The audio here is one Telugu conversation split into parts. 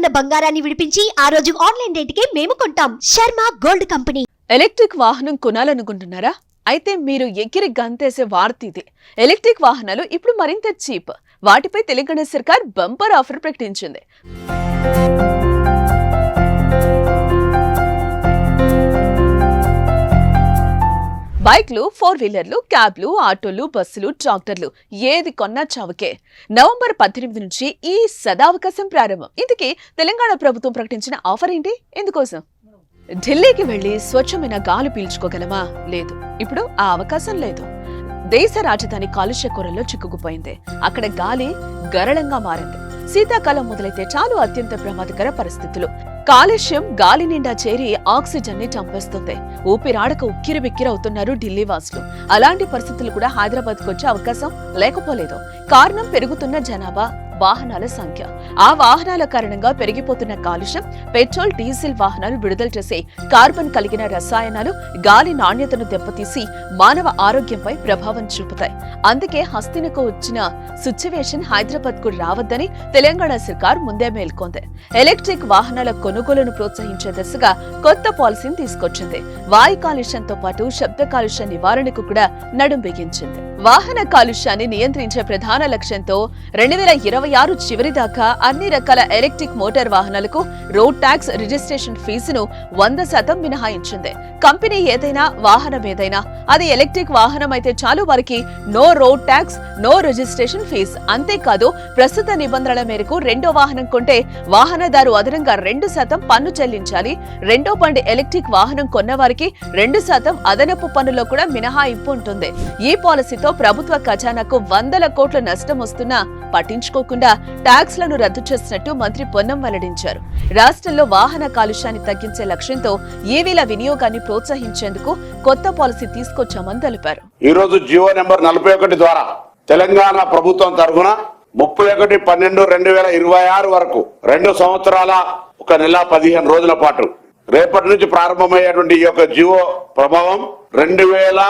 ఉన్న బంగారాన్ని విడిపించి ఆ రోజు ఆన్లైన్ రేటుకే మేము కొంటాం. Sharma gold company. ఎలక్ట్రిక్ వాహనం కొనాలనుకుంటున్నారా? అయితే మీరు ఎగిరి గంతేసే వార్త ఇది. ఎలక్ట్రిక్ వాహనాలు ఇప్పుడు మరింత చీప్. వాటిపై తెలంగాణ సర్కార్ బంపర్ ఆఫర్ ప్రకటించింది. బైక్లు ఫోర్ వీలర్లు క్యాబ్లు ఆటోలు బస్సులు ట్రాక్టర్లు ఏది కొన్నా చావుకే. నవంబర్ పద్దెనిమిది నుంచి ఈ సదావకాశం ప్రారంభం. ఇందుకే తెలంగాణ ప్రభుత్వం ప్రకటించిన ఆఫర్ ఏంటి? ఎందుకోసం ఢిల్లీకి వెళ్ళి స్వచ్ఛమైన గాలి పీల్చుకోగలమా? లేదు. ఇప్పుడు ఆ అవకాశం లేదు. దేశ రాజధాని కాలుష్య కూరల్లో చిక్కుకుపోయింది. అక్కడ గాలి గరళంగా మారింది. శీతాకాలం మొదలైతే చాలు అత్యంత ప్రమాదకర పరిస్థితులు. కాలుష్యం గాలి నిండా చేరి ఆక్సిజన్ని చంపేస్తుంది. ఊపిరాడక ఉక్కిరి బిక్కిరవుతున్నారు ఢిల్లీ వాసులు. అలాంటి పరిస్థితులు కూడా హైదరాబాద్ వచ్చే అవకాశం లేకపోలేదు. కారణం పెరుగుతున్న జనాభా వాహనాల సంఖ్య. ఆ వాహనాల కారణంగా పెరిగిపోతున్న కాలుష్యం పెట్రోల్ డీజిల్ వాహనాలు విడుదల చేసే కార్బన్ కలిగిన రసాయనాలు గాలి నాణ్యతను దెబ్బతీసి మానవ ఆరోగ్యంపై ప్రభావం చూపుతాయి. అందుకే హస్తినకు వచ్చిన సిచ్యువేషన్ హైదరాబాద్కు రావద్దని తెలంగాణ సర్కార్ ముందే మేల్కొంది. ఎలక్ట్రిక్ వాహనాల కొనుగోలును ప్రోత్సహించే దిశగా కొత్త పాలసీని తీసుకొచ్చింది. వాయు కాలుష్యంతో పాటు శబ్ద కాలుష్య నివారణకు కూడా నడుం బిగించింది. వాహన కాలుష్యాన్ని నియంత్రించే ప్రధాన లక్ష్యంతో రెండు వేల ఇరవై ఆరు చివరి దాకా అన్ని రకాల ఎలక్ట్రిక్ మోటార్ వాహనాలకు రోడ్ ట్యాక్స్ రిజిస్ట్రేషన్ ఫీజును వంద శాతం మినహాయించింది. కంపెనీ ఏదైనా వాహనం ఏదైనా అది ఎలక్ట్రిక్ వాహనం అయితే చాలు వారికి no road tax no registration fee. అంతేకాదు ప్రస్తుత నిబంధనల మేరకు రెండో వాహనం కొంటే వాహనదారు అదనంగా రెండు శాతం పన్ను చెల్లించాలి. రెండో బండి ఎలక్ట్రిక్ వాహనం కొన్న వారికి రెండు శాతం అదనపు పన్నులో కూడా మినహాయింపు ఉంటుంది. ఈ పాలసీతో ప్రభుత్వ ఖజానాకు వందల కోట్ల నష్టం వస్తున్నా పట్టించుకోకుండా ట్యాక్స్లను రద్దు చేసినట్టు మంత్రి పొన్నం వెల్లడించారు. రాష్ట్రంలో వాహన కాలుష్యాన్ని తగ్గించే లక్ష్యంతో ఈవీల వినియోగాన్ని ప్రోత్సహించేందుకు కొత్త పాలసీ తీసుకొచ్చామని తెలిపారు. ఈ రోజు జియో నెంబర్ నలభై ఒకటి ద్వారా తెలంగాణ ప్రభుత్వం తరఫున ముప్పై ఒకటి పన్నెండు రెండు వేల ఇరవై ఆరు వరకు రెండు సంవత్సరాల ఒక నెల పదిహేను రోజుల పాటు రేపటి నుంచి ప్రారంభమయ్యేటువంటి ఈ యొక్క జియో ప్రభావం రెండు వేల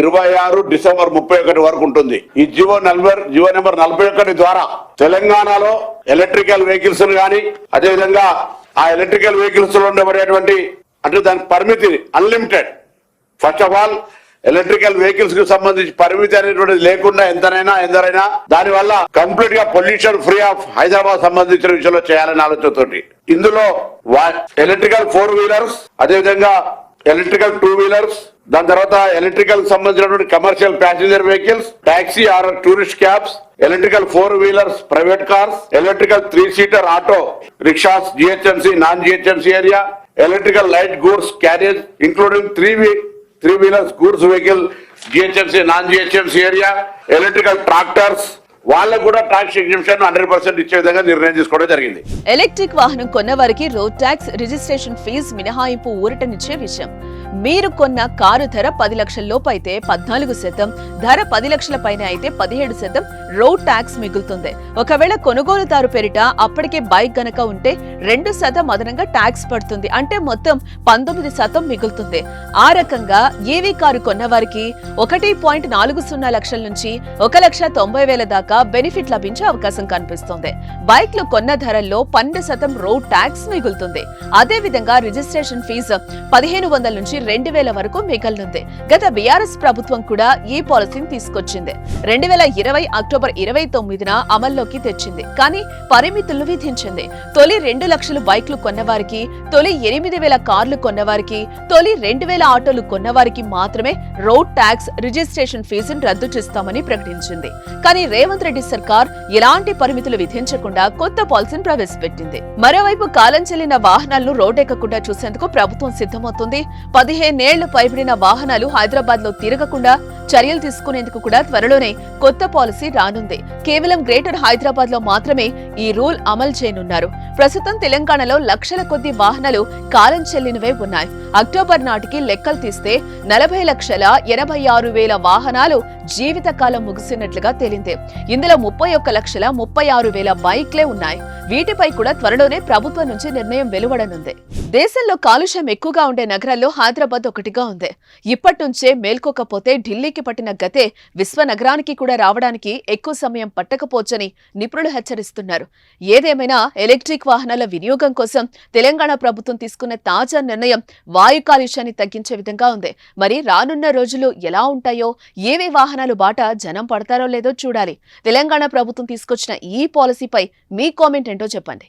ఇరవై ఆరు డిసెంబర్ ముప్పై ఒకటి వరకు ఉంటుంది. ఈ జియో నలభై జియో నెంబర్ నలభై ఒకటి ద్వారా తెలంగాణలో ఎలక్ట్రికల్ వెహికల్స్ గాని అదేవిధంగా ఆ ఎలక్ట్రికల్ వెహికల్స్లో ఉండబడేటువంటి అంటే దాని పరిమితి unlimited. First of all electrical వెహికల్స్కు సంబంధించి పరిమితి అనేటువంటిది లేకుండా ఎంతనైనా ఎందరైనా దాని వల్ల కంప్లీట్గా పొల్యూషన్ ఫ్రీ ఆఫ్ హైదరాబాద్ సంబంధించిన విషయంలో చేయాలనే ఆలోచనతోటి. ఇందులో ఎలక్ట్రికల్ ఫోర్ వీలర్స్ అదేవిధంగా ఎలక్ట్రికల్ టూ వీలర్స్ దాని తర్వాత ఎలక్ట్రికల్ సంబంధించినటువంటి commercial passenger vehicles taxi or tourist cabs electrical four wheelers private cars electrical three seater auto rickshaws GHMC non GHMC area electrical light goods carriage including three three wheelers goods vehicle GHMC non GHMC area electrical tractors వాళ్ళకు కూడా ట్యాక్స్ ఎగ్జిబిషన్ హండ్రెడ్ పర్సెంట్ ఇచ్చే విధంగా నిర్ణయం తీసుకోవడం జరిగింది. ఎలక్ట్రిక్ వాహనం కొన్న వారికి రోడ్ ట్యాక్స్ రిజిస్ట్రేషన్ ఫీజు మినహాయింపు ఊరటనిచ్చే విషయం. మీరు కొన్న కారు ధర పది లక్షల లోపు అయితే పద్నాలుగు శాతం ధర పది లక్షల పైన అయితే పదిహేడు శాతం రోడ్ ట్యాక్స్ మిగులుతుంది. ఒకవేళ కొనుగోలుదారు పేరిట అప్పటికే బైక్ గనక ఉంటే రెండు శాతం అదనంగా ట్యాక్స్ పడుతుంది. అంటే మొత్తం పంతొమ్మిది శాతం మిగులుతుంది. ఆ రకంగా ఏవీ కారు కొన్న వారికి ఒకటి పాయింట్ నాలుగు సున్నా లక్షల నుంచి ఒక లక్ష తొంభై వేల దాకా బెనిఫిట్ లభించే అవకాశం కనిపిస్తుంది. బైక్లు కొన్న ధరల్లో పన్నెండు శాతం రోడ్ ట్యాక్స్ మిగులుతుంది. అదే విధంగా రిజిస్ట్రేషన్ ఫీజు పదిహేను వందల నుంచి రెండు వేల వరకు మిగలనుంది. గత బీఆర్ఎస్ ప్రభుత్వం కూడా ఈ పాలసీని తీసుకొచ్చింది. రెండు వేల ఇరవై అక్టోబర్ ఇరవై తొమ్మిదిన అమల్లోకి తెచ్చింది. కానీ పరిమితులు విధించింది. తొలి రెండు లక్షలు బైక్లు కొన్నవారికి తొలి ఎనిమిది వేల కార్లు కొన్నవారికి తొలి రెండు వేల ఆటోలు కొన్నవారికి మాత్రమే రోడ్ ట్యాక్స్ రిజిస్ట్రేషన్ ఫీజును రద్దు చేస్తామని ప్రకటించింది. కానీ రేవంత్ రెడ్డి సర్కార్ ఎలాంటి పరిమితులు విధించకుండా కొత్త పాలసీని ప్రవేశపెట్టింది. మరోవైపు కాలం చెల్లిన వాహనాలను రోడ్డెక్కకుండా చూసేందుకు ప్రభుత్వం సిద్ధమవుతుంది. పదిహేనేళ్ళు పైబడిన వాహనాలు హైదరాబాద్లో తిరగకుండా చర్యలు తీసుకునేందుకు కూడా త్వరలోనే కొత్త పాలసీ రానుంది. కేవలం గ్రేటర్ హైదరాబాద్లో మాత్రమే ఈ రూల్ అమలు చేయనున్నారు. ప్రస్తుతం తెలంగాణలో లక్షల కొద్ది వాహనాలు కాలం చెల్లినవే ఉన్నాయి. అక్టోబర్ నాటికి లెక్కలు తీస్తే నలభై లక్షల ఎనభై ఆరు వేల వాహనాలు జీవితకాలం ముగిసినట్లుగా తేలింది. ఇందులో ముప్పై ఒక్క లక్షల ముప్పై ఆరు వేల బైక్లే ఉన్నాయి. వీటిపై కూడా త్వరలోనే ప్రభుత్వం నుంచి నిర్ణయం వెలువడనుంది. దేశంలో కాలుష్యం ఎక్కువగా ఉండే నగరాల్లో హైదరాబాద్ ఒకటిగా ఉంది. ఇప్పటి నుంచే మేల్కోకపోతే ఢిల్లీకి ఢిల్లీకి పట్టిన గతే విశ్వనగరానికి కూడా రావడానికి ఎక్కువ సమయం పట్టకపోవచ్చని నిపుణులు హెచ్చరిస్తున్నారు. ఏదేమైనా ఎలక్ట్రిక్ వాహనాల వినియోగం కోసం తెలంగాణ ప్రభుత్వం తీసుకున్న తాజా నిర్ణయం వాయు కాలుష్యాన్ని తగ్గించే విధంగా ఉంది. మరి రానున్న రోజులు ఎలా ఉంటాయో ఏవే వాహనాలు బాట జనం పడతారో లేదో చూడాలి. తెలంగాణ ప్రభుత్వం తీసుకొచ్చిన ఈ పాలసీపై మీ కామెంట్ ఏంటో చెప్పండి.